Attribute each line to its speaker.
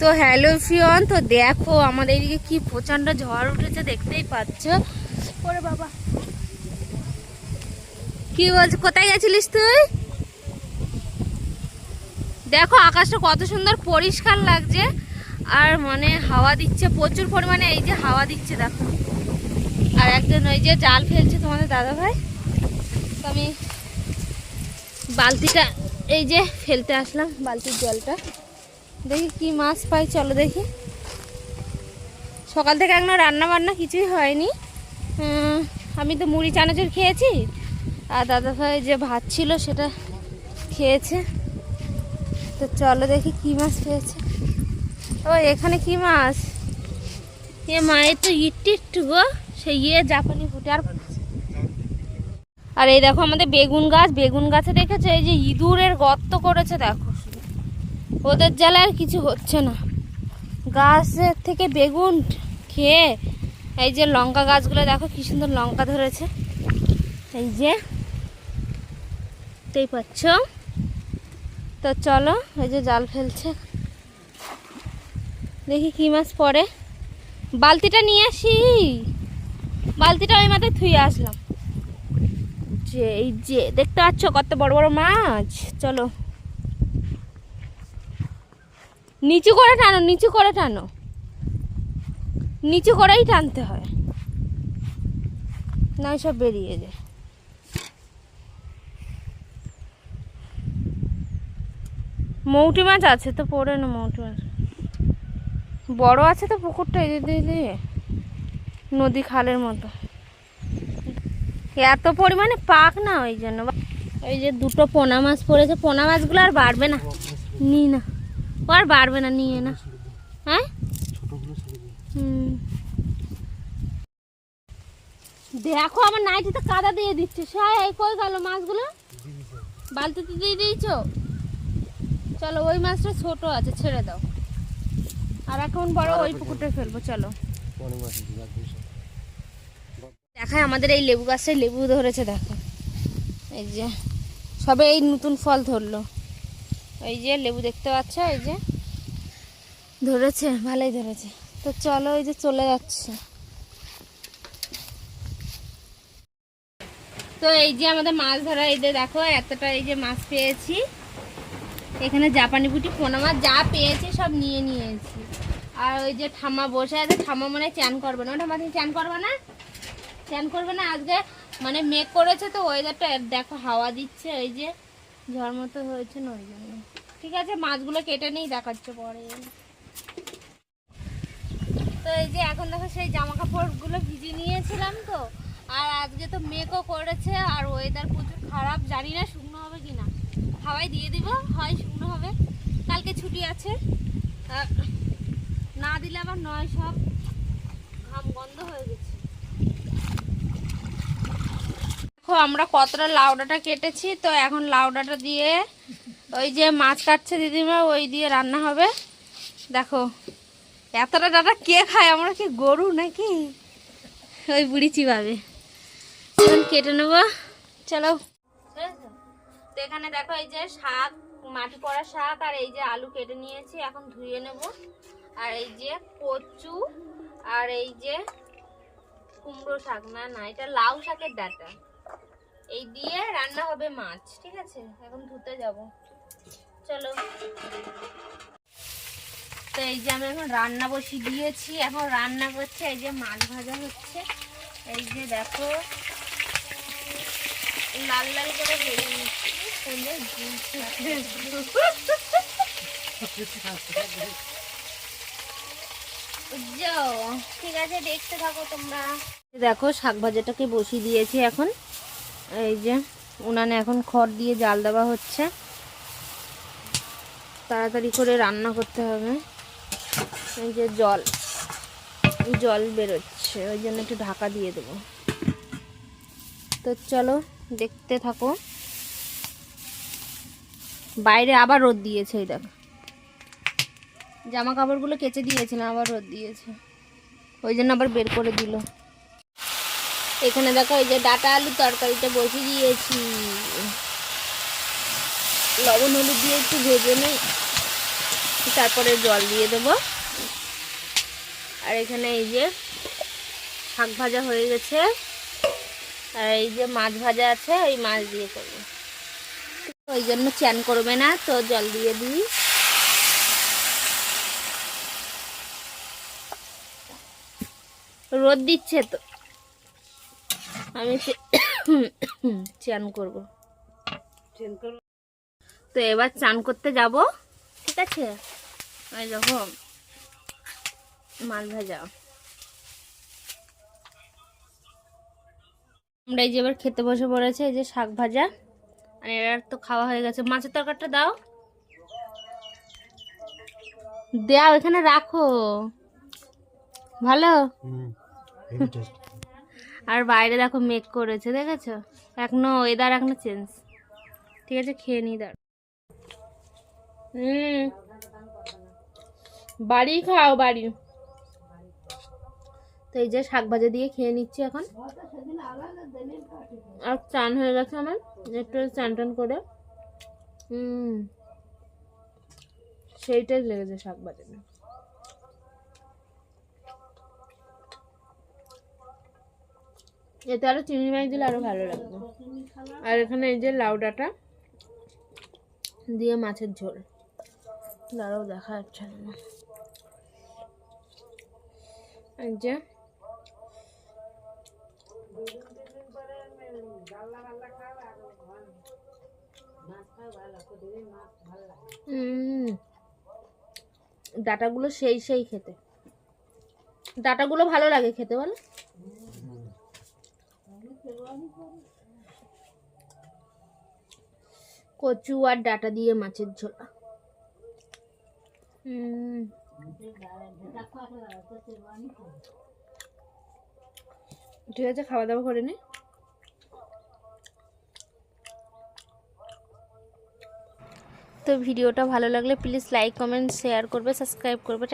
Speaker 1: তো হ্যালো ফিয়ন তো দেখো আমাদের এদিকে কি প্রচণ্ড ঝড় উঠেছে, দেখতেই পাচ্ছ। ওরে বাবা। কি বলছিস কোথায় গেছিলিস তুই? দেখো, আকাশটা কত সুন্দর পরিষ্কার লাগছে, আর মানে হাওয়া দিচ্ছে, প্রচুর পরিমাণে, এই যে হাওয়া দিচ্ছে, দেখো। আর একজন ওই যে জাল ফেলছে তোমাদের দাদা ভাই তো আমি বালতিটা এই যে ফেলতে আসলাম, বালতির জলটা। দেখি কি মাছ পাই, চলো দেখি। সকাল থেকে এখনও রান্না বান্না কিছুই হয়নি। আমি তো মুড়ি, চানাচুর খেয়েছি। আর দাদা ভাই যে ভাত ছিল সেটা খেয়েছে। তো চলো দেখি কি মাছ পেয়েছে ও, এখানে কি মাছ? এ মায়ের তো ইট্টি একটু গো, সেই ইয়ে জাপানি ফুটে আর আর এই দেখো আমাদের বেগুন গাছ, বেগুন গাছে দেখেছ? এই যে ইঁদুরের গর্ত করেছে, দেখো। ওদের জ্বালায় আর কিছু হচ্ছে না। গাছের থেকে বেগুন খেয়ে এই যে লঙ্কা গাছগুলো, দেখো কি সুন্দর লঙ্কা ধরেছে। এই যে, দেখতেই পাচ্ছ? তো চলো, এই যে জাল ফেলছে। দেখি কি মাছ পরে বালতিটা নিয়ে আসি। বালতিটা ওই মাথায় থুয়ে আসলাম। যে, এই যে, দেখতে পাচ্ছ কত বড় বড় মাছ? চলো। নিচু করে টানো, নিচু করে টানো। নিচু করেই টানতে হয়। না, সব বেরিয়ে যায়। মৌটি মাছ আছে তো, পড়ে না মৌটি মাছ। বড় আছে তো পুকুরটা এদিকে নদী খালের মতো। এত পরিমাণে পাক না ওই জন্য। ওই যে দুটো পোনা মাছ পড়েছে, পোনা মাছগুলো আর বাড়বে না। নি না। আর বাড়বে না, নিয়ে না। হ্যাঁ। দেখো, আমার নাইটিতে কাদা দিয়ে দিচ্ছে। সাই এই কই গেল মাছগুলো? বালতিতে দিয়ে দিয়েছ? চলো, ওই মাছটা ছোট আছে, ছেড়ে দাও। আর এখন বড় ওই পুকুরটা ফেলব, চলো। দেখায় আমাদের এই লেবু গাছটায় লেবু ধরেছে, দেখো। এই যে, সবে এই নতুন ফল ধরলো। এই যে লেবু দেখতে পাচ্ছ, এই যে। ধরেছে, ভালোই ধরেছে। তো চলো এই যে চলে যাচ্ছে। তো এই যে আমাদের মাছ ধরা, এই যে দেখো, এতটা এই যে মাছ পেয়েছি। এখানে জাপানি বুটি পোনা মাছ যা পেয়েছি সব নিয়ে নিয়েছি। আর ওই যে ঠাম্মা বসে আছে, ঠাম্মা মনে চান করবে না। ওটা মাথায় চান করবে না? চান করবে না? আজকে মানে মেঘ করেছে তো ওয়েদারটা দেখো হাওয়া দিচ্ছে ওই যে। ঝড় মতো হয়েছে না ওই জন্য। ঠিক আছে, মাছগুলো কেটে নেই, দেখাচ্ছে পরে। তো এই যে এখন দেখো সেই জামা কাপড়গুলো ভিজে নিয়েছিলাম তো, আর আজকে তো মেঘও করেছে, আর ওয়েদার প্রচুর খারাপ, জানি না শুকনো হবে কি না। হাওয়াই দিয়ে দিব, হয় শুকনো হবে। কালকে ছুটি আছে না দিলে আবার নয় সব ঘাম বন্ধ হয়ে গেছে। দেখো, আমরা কতটা লাউডাটা কেটেছি। তো এখন লাউডাটা দিয়ে ওই যে মাছ কাটছে দিদিমা, ওই দিয়ে রান্না হবে। দেখো, এতটা ডাটা কে খায়? আমরা কি গরু নাকি? ওই বুড়ি চিবাবে। এখন কেটে নেব। চলো। তো এখানে দেখো, এই যে শাক, মাটি পড়া শাক আর এই যে আলু কেটে নিয়েছি। এখন ধুয়ে নেব। আর এই যে কচু আর এই যে কুমড়ো শাক। না না, এটা লাউ শাকের ডাটা। এই দিয়ে রান্না হবে মাছ, ঠিক আছে? এখন ধুতে যাব। চলো। তো এই যে আমি এখন রান্না বসিয়ে দিয়েছি। এখন রান্না করছে এই যে মাছ ভাজা হচ্ছে। এই যে দেখো, লাল লাল করে ঠিক আছে, দেখতে থাকো তোমরা। দেখো, শাক ভাজাটাকে বসিয়ে দিয়েছি এখন। এই যে, উনানে এখন খড় দিয়ে জাল দেওয়া হচ্ছে। তাড়াতাড়ি করে রান্না করতে হবে। এই যে জল জল বেরোচ্ছে, ওই জন্য একটু ঢাকা দিয়ে দেবো। তো চলো, দেখতে থাকো। বাইরে আবার রোদ দিয়েছে, এই দেখো। জামা কাপড়গুলো কেচে দিয়েছিলাম আবার রোদ দিয়েছে। ওই জন্য আবার বের করে দিল। এখানে দেখো এই যে ডাটা আলু তরকারিটা বসিয়ে দিয়েছি। লবণ হলুদ দিয়ে একটু ভেজে নেই। তারপরে জল দিয়ে দেবো। আর এখানে এই যে শাক ভাজা হয়ে গেছে। আর এই যে মাছ ভাজা আছে ওই মাছ দিয়ে করব। ওই জন্য চ্যান করবে না, তো জল দিয়ে দিই। রোদ দিচ্ছে তো। আমি চান করব। তো এবার চান করতে যাব, ঠিক আছে? ওই দেখো মাছ ভাজা। আমরা এই যে এবার খেতে বসে পড়েছে, এই যে শাক ভাজা। আর এর তো খাওয়া হয়ে গেছে। মাছের তরকারিটা দাও। দাও এখানে রাখো। ভালো? আর বাইরে দেখো মেঘ করেছে, দেখেছ? এখনও ওয়েদার এখনও চেঞ্জ ঠিক আছে, খেয়ে নি দাঁড় হুম। বাড়ি খাও, বাড়ি। তো এই যে শাক ভাজা দিয়ে খেয়ে নিচ্ছি এখন। আর চান হয়ে গেছে আমার, একটু চান টান করে। হুম। সেইটাই লেগেছে শাক ভাজাটা। এতে আরও চিংড়ি মাছ দিলে আরও ভালো লাগবে। আর এখানে এই যে লাউ ডাঁটা দিয়ে মাছের ঝোল। দাঁড়াও, দেখা যাচ্ছে না। যে ডাঁটাগুলো সেই সেই খেতে। ডাঁটাগুলো ভালো লাগে খেতে বলো? কচু আর ডাটা দিয়ে মাছের ঝোলা। ঠিক আছে খাওয়া দাওয়া করে নি। তো ভিডিওটা ভালো লাগলে প্লিজ লাইক কমেন্ট শেয়ার করবে সাবস্ক্রাইব করবে